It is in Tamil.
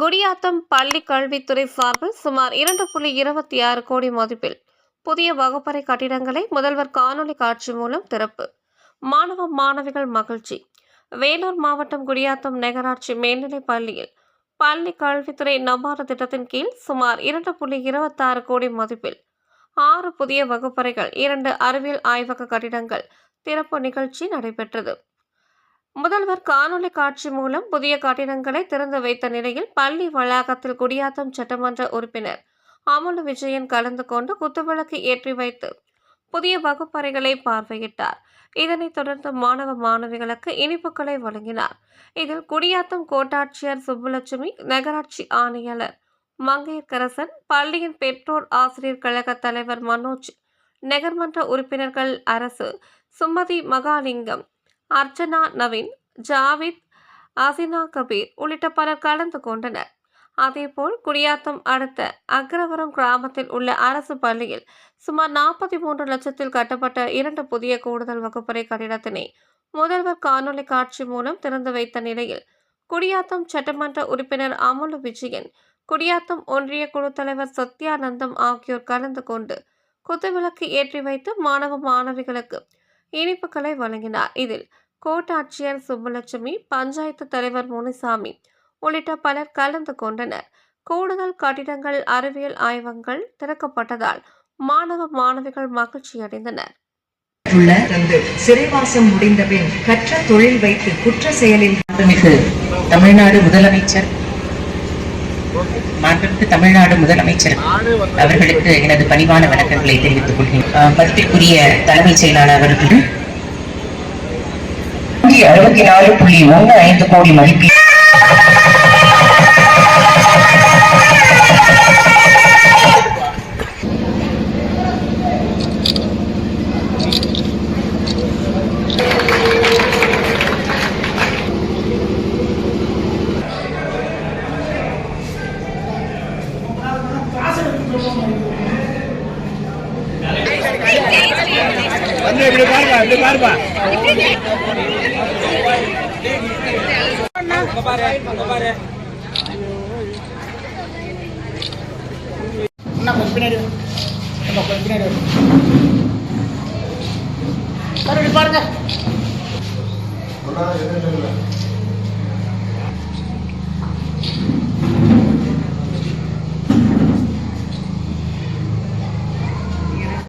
குடியாத்தம் பள்ளி கல்வித்துறை சார்பில் சுமார் இரண்டு புள்ளி இருபத்தி ஆறு கோடி மதிப்பில் புதிய வகுப்பறை கட்டிடங்களை முதல்வர் காணொலி காட்சி மூலம் திறப்பு. மாணவ மாணவிகள் மகிழ்ச்சி. வேலூர் மாவட்டம் குடியாத்தம் நகராட்சி மேல்நிலைப் பள்ளியில் பள்ளி கல்வித்துறை நபார்டு திட்டத்தின் கீழ் சுமார் இரண்டு புள்ளி இருபத்தாறு கோடி மதிப்பில் ஆறு புதிய வகுப்பறைகள் இரண்டு அறிவியல் ஆய்வக கட்டிடங்கள் திறப்பு நிகழ்ச்சி நடைபெற்றது. முதல்வர் காணொலி காட்சி மூலம் புதிய கட்டிடங்களை திறந்து வைத்த நிலையில் பள்ளி வளாகத்தில் குடியாத்தம் சட்டமன்ற உறுப்பினர் அமுலு விஜயன் கலந்து கொண்டு குத்துவிளக்கு ஏற்றி வைத்து புதிய வகுப்பறைகளை பார்வையிட்டார். இதனைத் தொடர்ந்து மாணவ மாணவிகளுக்கு இனிப்புகளை வழங்கினார். இதில் குடியாத்தம் கோட்டாட்சியர் சுப்புலட்சுமி நகராட்சி ஆணையாளர் மங்கையர்கரசன் பள்ளியின் பெற்றோர் ஆசிரியர் கழக தலைவர் மனோஜ் நகர்மன்ற உறுப்பினர்கள் அரசு சுமதி மகாலிங்கம் அர்ச்சனா நவீன் ஜாவித் அசினா கபீர் உள்ளிட்ட பலர் கலந்து கொண்டனர். அதேபோல் குடியாத்தம் அடுத்த அக்ரவரம் கிராமத்தில் உள்ள அரசு பள்ளியில் சுமார் நாற்பத்தி மூன்று லட்சத்தில் கட்டப்பட்ட இரண்டு புதிய கூடுதல் வகுப்பறை கட்டிடத்தினை முதல்வர் காணொலி காட்சி மூலம் திறந்து வைத்த நிலையில் குடியாத்தம் சட்டமன்ற உறுப்பினர் அமுலு விஜயன் குடியாத்தம் ஒன்றிய குழு தலைவர் சத்யானந்தம் ஆகியோர் கலந்து கொண்டு குத்துவிளக்கு ஏற்றி வைத்து மாணவ மாணவிகளுக்கு இனிப்புகளை வழங்கினார். இதில் கோட்டாட்சியர் சுப்புலட்சுமி பஞ்சாயத்து தலைவர் முனிசாமி உள்ளிட்ட பலர் கலந்து கொண்டனர். கூடுதல் கட்டிடங்கள் அறிவியல் ஆய்வகங்கள் திறக்கப்பட்டதால் மாணவ மாணவிகள் மகிழ்ச்சியடைந்தனர் உள்ள சிறைவாசம் முடிந்தபின் கற்ற தொழில் வைத்து குற்ற செயலில் தமிழ்நாடு முதலமைச்சர் மாண்புமிகு தமிழ்நாடு முதலமைச்சர் அவர்களுக்கு எனது பணிவான வணக்கங்களை தெரிவித்துக் கொள்கிறேன். அஹ், தலைமைச் செயலாளர் அவர்கள் அறுபத்தி நாலு புள்ளி ஒன்று ஐந்து கோடி மதிப்பீடு வந்து இப்படி பாருப்பா இப்படி பாருப்பா. அங்க கொஞ்சம் பின்னாடி கொஞ்சம் பின்னாடி பாருங்க.